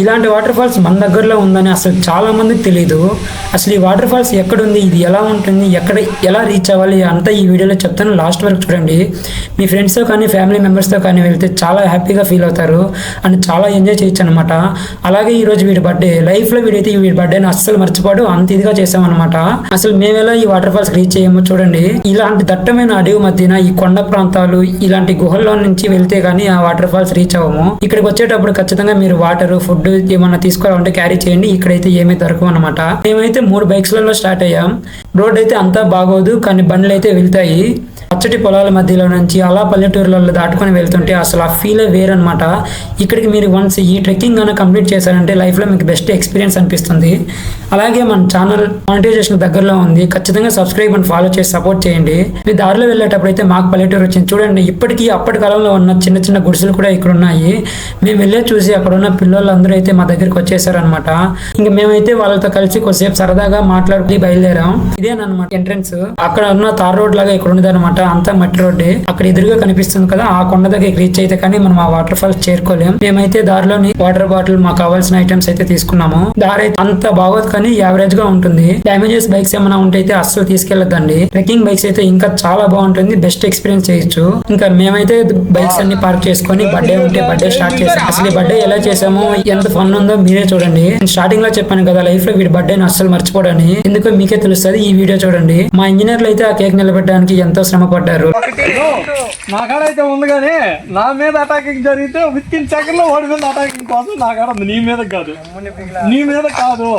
ఇలాంటి water falls మన దగ్గరలో ఉందని అసలు చాలా మందికి తెలియదు అసలు ఈ వాటర్ ఫాల్స్ ఎక్కడుంది? ఇది ఎలా ఉంటుంది? ఎక్కడ ఎలా రీచ్ అవ్వాలి? అంతా ఈ వీడియోలో చెప్తాను. లాస్ట్ వరకు చూడండి. మీ ఫ్రెండ్స్తో కానీ ఫ్యామిలీ మెంబర్స్తో కానీ వెళ్తే చాలా హ్యాపీగా ఫీల్ అవుతారు. అండ్ చాలా ఎంజాయ్ చేయొచ్చు అనమాట అలాగే ఈరోజు వీడి బర్త్డే లైఫ్లో వీడైతే వీడి బర్త్డేని అస్సలు మర్చిపోడు. అంత ఇదిగా చేసామన్నమాట అసలు మేము ఎలా ఈ వాటర్ ఫాల్స్ రీచ్ అయ్యామో చూడండి. ఇలాంటి దట్టమైన అడవి మధ్యన ఈ కొండ ప్రాంతాలు ఇలాంటి గుహల్లో నుంచి వెళ్తే కానీ ఆ వాటర్ ఫాల్స్ రీచ్ అవ్వము. ఇక్కడికి వచ్చేటప్పుడు ఖచ్చితంగా మీరు వాటర్ ఫుడ్ ఏమైనా తీసుకోవాలంటే క్యారీ చేయండి. ఇక్కడైతే ఏమీ దొరకవు అనమాట మేమైతే మూడు బైక్స్లలో స్టార్ట్ అయ్యాం. రోడ్ అయితే అంతా బాగోదు కానీ బండ్లు అయితే వెళ్తాయి. పచ్చటి పొలాల మధ్యలో నుంచి అలా పల్లెటూరులలో దాటుకొని వెళ్తుంటే అసలు ఆ ఫీలే వేరనమాట ఇక్కడికి మీరు వన్స్ ఈ ట్రెక్కింగ్ కనుక కంప్లీట్ చేశారంటే లైఫ్లో మీకు బెస్ట్ ఎక్స్పీరియన్స్ అనిపిస్తుంది. అలాగే మన ఛానల్ మానిటైజేషన్ దగ్గరలో ఉంది. ఖచ్చితంగా సబ్స్క్రైబ్ అండ్ ఫాలో చేసి సపోర్ట్ చేయండి. మీ దారిలో వెళ్ళేటప్పుడు అయితే మాకు పల్లెటూరు వచ్చింది. చూడండి ఇప్పటికీ అప్పటి కాలంలో ఉన్న చిన్న చిన్న గుడిసెలు కూడా ఇక్కడ ఉన్నాయి. మేము వెళ్ళే చూసి అక్కడ ఉన్న పిల్లలు అందరూ అయితే మా దగ్గరికి వచ్చేసారనమాట ఇంకా మేమైతే వాళ్ళతో కలిసి కొద్దిసేపు సరదాగా మాట్లాడుకుని బయలుదేరాం. ఇదేనమాట ఎంట్రన్స్ అక్కడ ఉన్న తార్ రోడ్ లాగా ఇక్కడ ఉన్నది అనమాట. అంతా మట్టి రోడ్డే. అక్కడ ఎదురుగా కనిపిస్తుంది కదా ఆ కొండ దగ్గర రీచ్ అయితే కానీ మనం ఆ వాటర్ ఫాల్స్ చేరుకోలేం. మేమైతే దారిలోని వాటర్ బాటిల్ మాకు కావాల్సిన ఐటమ్స్ అయితే తీసుకున్నాము. దారి అయితే అంత బాగోదు కానీ యావరేజ్గా ఉంటుంది. డ్యామేజెస్ బైక్స్ ఏమైనా ఉంటే అయితే అస్సలు తీసుకెళ్ళొద్దండి ట్రెక్కింగ్ బైక్స్ అయితే ఇంకా చాలా బాగుంటుంది. బెస్ట్ ఎక్స్పీరియన్స్ చేయొచ్చు. ఇంకా మేమైతే బైక్స్ అన్ని పార్క్ చేసుకొని బర్త్డే ఉంటే బర్త్డే స్టార్ట్ చేసాం. అసలు ఈ బర్త్డే ఎలా చేసామో ఎంత ఫన్ ఉందో మీరే చూడండి. స్టార్టింగ్లో చెప్పాను కదా లైఫ్లో వీడి బర్త్డే అస్సలు మర్చిపోడని. ఎందుకో మీకే తెలుస్తుంది ఈ వీడియో చూడండి. మా ఇంజనీర్లు అయితే ఆ కేక్ నిలబెట్టడానికి ఎంతో శ్రమ పడ్డారు నా కాడ అయితే ఉంది కానీ నా మీద అటాకింగ్ జరిగితే విత్ ఇన్ సెకండ్లో వాడి మీద అటాకింగ్ కోసం నా కాడ ఉంది నీ మీద కాదు నీ మీద కాదు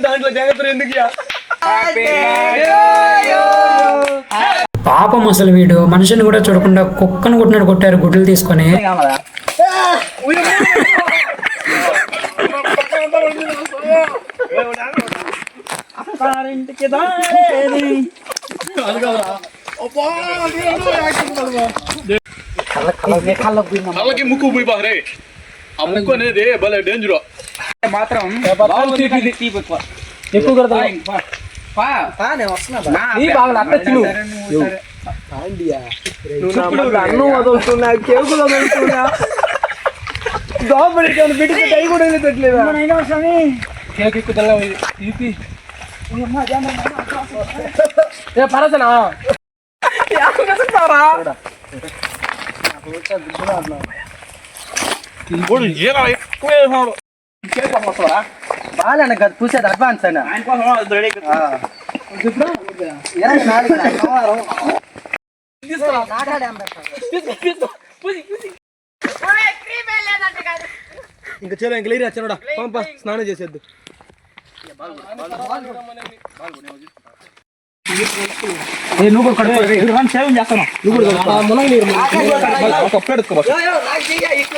దాంట్లో జాగ్రత్త ఎందుకు? పాపం అసలు వీడు మనిషిని కూడా చూడకుండా కుక్కను కొట్టినట్టు కొట్టారు గుడ్లు తీసుకొని కళ్ళకి ముక్కు పోయి బాగా ఆ ముక్కు అనేది భలే డేంజర్ మాత్రం ఎక్కువ. కదా అన్నం వదులుతున్నా కేకులు వదులుతున్నా. పెట్టి టై కూడా పెట్టలేదా కేక్ ఎక్కువ ఏ పరసనా బాగా కదా చూసేది అడ్వాన్స్ అయినా. ఇంకా చేలో ఇంక లేరు వచ్చాడా పంప స్నానం చేసేద్దు. બાલગુડ બાલગુડ બાલગુડ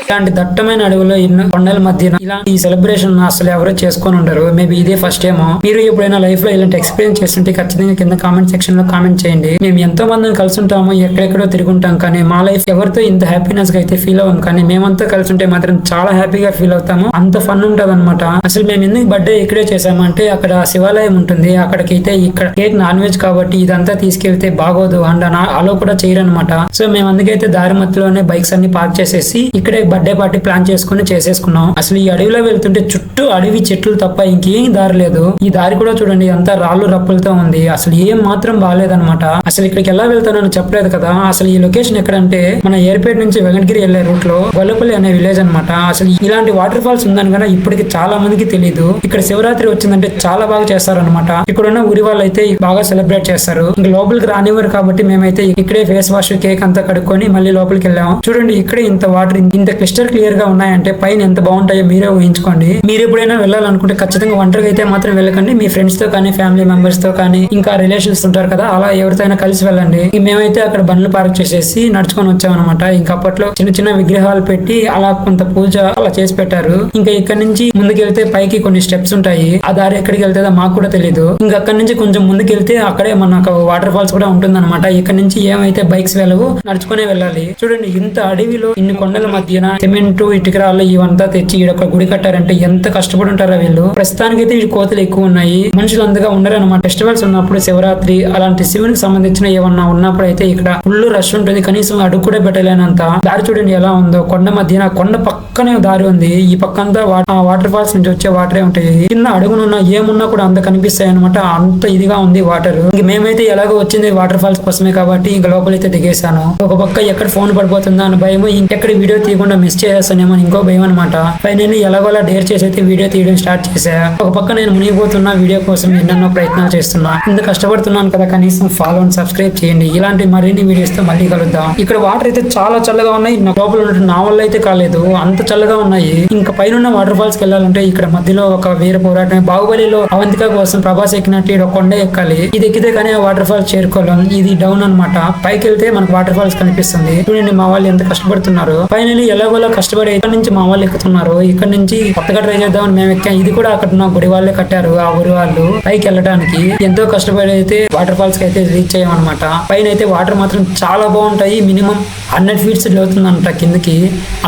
ఇలాంటి దట్టమైన అడవిలో ఎన్నో కొండల మధ్యన ఇలాంటి ఈ సెలబ్రేషన్ అసలు ఎవరు చేసుకొని ఉండరు. మేబీ ఇదే ఫస్ట్ టైం మీరు ఎప్పుడైనా లైఫ్లో ఇలాంటి ఎక్స్పీరియన్స్ చేస్తుంటే ఖచ్చితంగా కింద కామెంట్ సెక్షన్లో కామెంట్ చేయండి. మేము ఎంతో మందిని కలిసి ఉంటాము ఎక్కడెక్కడో తిరుగుంటాం కానీ మా లైఫ్ ఎవరితో ఇంత హ్యాపీనెస్గా అయితే ఫీల్ అవ్వం కానీ మేమంతా కలిసి ఉంటే మాత్రం చాలా హ్యాపీగా ఫీల్ అవుతాము. అంత ఫన్ ఉంటది అనమాట అసలు మేము ఎందుకు బర్త్డే ఇక్కడే చేసామంటే అక్కడ శివాలయం ఉంటుంది. అక్కడికైతే ఇక్కడ కేక్ నాన్ వెజ్ కాబట్టి ఇదంతా తీసుకెళ్తే బాగోదు అండ్ అలో కూడా చేయరనమాట సో మేము అందుకైతే దారి మధ్యలోనే బైక్స్ అన్ని పార్క్ చేసేసి ఇక్కడే బర్త్డే పార్టీ ప్లాన్ చేసుకుని చేసేసుకున్నాం. అసలు ఈ అడవిలో వెళ్తుంటే చుట్టూ అడవి చెట్లు తప్ప ఇంకేం దారి లేదు. ఈ దారి కూడా చూడండి అంతా రాళ్ళు రప్పులతో ఉంది. అసలు ఏం మాత్రం బాగాలేదన్నమాట. అసలు ఇక్కడికి ఎలా వెళ్తానని చెప్పలేదు కదా. అసలు ఈ లొకేషన్ ఎక్కడంటే మన ఎయిర్పేట్ నుంచి వెంకటగిరి వెళ్ళే రూట్లో గొల్లపల్లి అనే విలేజ్ అన్నమాట. అసలు ఇలాంటి వాటర్ ఫాల్స్ ఉందని కూడా ఇప్పటికి చాలా మందికి తెలియదు ఇక్కడ శివరాత్రి వచ్చిందంటే చాలా బాగా చేస్తారన్నమాట. ఇక్కడ ఉన్న ఊరి వాళ్ళు అయితే బాగా సెలబ్రేట్ చేస్తారు. ఇంకా లోపలికి రానివ్వరు కాబట్టి మేమైతే ఇక్కడే ఫేస్ వాష్ కేక్ అంతా కడుక్కొని మళ్ళీ లోపలికి వెళ్ళాము. చూడండి ఇక్కడే ఇంత వాటర్ ఇంత క్రిస్టల్ క్లియర్గా ఉన్నాయంటే పైన ఎంత బాగుంటాయో మీరే ఊహించుకోండి. మీరు ఎప్పుడైనా వెళ్ళాలనుకుంటే ఖచ్చితంగా ఒంటరిగా అయితే మాత్రం వెళ్ళకండి. మీ ఫ్రెండ్స్తో కానీ ఫ్యామిలీ మెంబర్స్తో కానీ ఇంకా రిలేషన్స్ ఉంటారు కదా అలా ఎవరితో అయినా కలిసి వెళ్ళండి. మేమైతే అక్కడ బండ్లు పార్క్ చేసేసి నడుచుకొని వచ్చామన్నమాట. ఇంకా అప్పట్లో చిన్న చిన్న విగ్రహాలు పెట్టి అలా కొంత పూజ అలా చేసి పెట్టారు. ఇంకా ఇక్కడ నుంచి ముందుకెళ్తే పైకి కొన్ని స్టెప్స్ ఉంటాయి. ఆ దారి ఎక్కడికి వెళ్తుందో మాకు కూడా తెలియదు ఇంకా అక్కడ నుంచి కొంచెం ముందుకెళ్తే అక్కడ అక్కడే మనకు వాటర్ ఫాల్స్ కూడా ఉంటుందన్నమాట. ఇక్కడ నుంచి ఏమైతే బైక్స్ వెళ్ళవు నడుచుకునే వెళ్ళాలి. చూడండి ఇంత అడవిలో ఇన్ని కొండల మధ్యన సిమెంట్ ఇటుకరాళ్ళు ఇవంతా తెచ్చి ఈడ ఒక గుడి కట్టారంటే ఎంత కష్టపడి ఉంటారో వీళ్ళు? ప్రస్తుతానికైతే ఈ కోతలు ఎక్కువ ఉన్నాయి. మనుషులు అంతగా ఉండరు అనమాట ఫెస్టివల్స్ ఉన్నప్పుడు శివరాత్రి అలాంటి శివునికి సంబంధించిన ఏమన్నా ఉన్నప్పుడు అయితే ఇక్కడ ఫుల్ రష్ ఉంటుంది. కనీసం అడుగు కూడా పెట్టలేనంత. దారి చూడండి ఎలా ఉందో. కొండ మధ్యన కొండ పక్కనే దారి ఉంది. ఈ పక్కంతా వాటర్ ఫాల్స్ నుంచి వచ్చే వాటరే ఉంటాయి. కింద అడుగునున్న ఏమున్నా కూడా అంత కనిపిస్తాయి అనమాట అంత ఇదిగా ఉంది వాటర్ ఇంక మేమైతే ఎలాగో వచ్చింది వాటర్ ఫాల్స్ కోసమే కాబట్టి ఇంక లోపలైతే దిగేశాను. ఒక పక్క ఎక్కడ ఫోన్ పడిపోతుందా అని భయం ఇంకెక్కడ వీడియో తీయకుండా మిస్ చేసేస్తానేమో అని ఇంకో భయం అనమాట ఫైనల్లీ ఎలాగోలా డేర్ చేసి అయితే వీడియో తీయడం స్టార్ట్ చేశా. ఒక పక్క నేను మునిగిపోతున్నా వీడియో కోసం ఎన్నెన్నో ప్రయత్నాలు చేస్తున్నా. ఇంత కష్టపడుతున్నాను కదా కనీసం ఫాలో అండ్ సబ్స్క్రైబ్ చేయండి. ఇలాంటి మరిన్ని వీడియోస్తో మళ్ళీ కలుద్దాం. ఇక్కడ వాటర్ అయితే చాలా చల్లగా ఉన్నాయి. లోపల ఉన్నట్టు నా వల్ల అయితే కాలేదు. అంత చల్లగా ఉన్నాయి. ఇంకా పైన వాటర్ ఫాల్స్కి వెళ్ళాలంటే ఇక్కడ మధ్యలో ఒక వీర పోరాటం బాహుబలిలో అవంతిక కోసం ప్రభాస్ ఎక్కినట్టు ఒక కొండ ఎక్కాలి. ఇది ఎక్కితే కానీ ఆ వాటర్ ఫాల్స్ చేరుకోలేం ఇది డౌన్ అన్నమాట. పైకి వెళ్తే మనకు వాటర్ ఫాల్స్ కనిపిస్తుంది. చూడండి మా వాళ్ళు ఎంత కష్టపడుతున్నారు. ఫైనలీ ఎలాగోలా కష్టపడి ఇక్కడ నుంచి మా వాళ్ళు ఎక్కుతున్నారు. ఇక్కడ నుంచి కొత్తగా ట్రై చేద్దామని మేము ఎక్కాం. ఇది కూడా అక్కడ ఉన్న గుడి వాళ్ళే కట్టారు. ఆ ఊరి వాళ్ళు పైకి వెళ్ళడానికి ఎంతో కష్టపడి అయితే వాటర్ ఫాల్స్కి అయితే రీచ్ అయ్యామన్నమాట పైన అయితే వాటర్ మాత్రం చాలా బాగుంటాయి. మినిమం హండ్రెడ్ ఫీట్స్ అవుతుందంట కిందకి.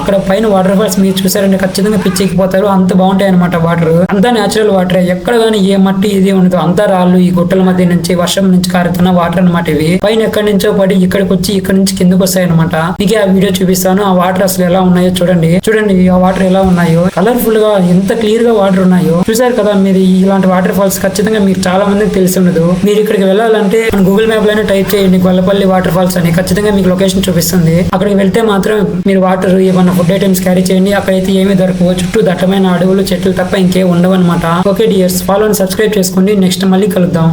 అక్కడ పైన వాటర్ ఫాల్స్ మీరు చూసారంటే ఖచ్చితంగా పిచ్చెక్కిపోతారు అంత బాగుంటాయి అనమాట వాటర్ అంతా నేచురల్ వాటర్ ఎక్కడ కానీ ఏ మట్టి ఇది ఉండదు. అంతా రాళ్ళు ఈ గుట్టల మధ్య నుంచి వర్షం నుంచి కారుతున్న వాటర్ అన్నమాట ఇవి. పైన ఎక్కడి నుంచో పడి ఇక్కడికి వచ్చి ఇక్కడ నుంచి కిందకి వస్తాయి అనమాట మీకు ఆ వీడియో చూపిస్తాను. ఆ వాటర్ అసలు ఎలా ఉన్నాయో చూడండి. చూడండి ఆ వాటర్ ఎలా ఉన్నాయో. కలర్ఫుల్గా ఎంత క్లియర్గా వాటర్ ఉన్నాయో. చూసారు కదా మీరు ఇలాంటి వాటర్ ఫాల్స్ ఖచ్చితంగా మీకు చాలా మందికి తెలిసి ఉండదు. మీరు ఇక్కడికి వెళ్ళాలంటే గూగుల్ మ్యాప్లోనే టైప్ చేయండి. గొల్లపల్లి వాటర్ ఫాల్స్ అని ఖచ్చితంగా మీకు లొకేషన్ చూపిస్తుంది. అక్కడికి వెళ్తే మాత్రం మీరు వాటర్ ఏమన్నా ఫుడ్ ఐటమ్స్ క్యారీ చేయండి. అక్కడైతే ఏమీ దొరకవు. చుట్టూ దట్టమైన అడవులు చెట్లు తప్ప ఇంకే ఉండవు అనమాట ఓకే డియర్స్ ఫాలో సబ్స్క్రైబ్ చేసుకోండి. నెక్స్ట్ మళ్ళీ కలుద్దాం.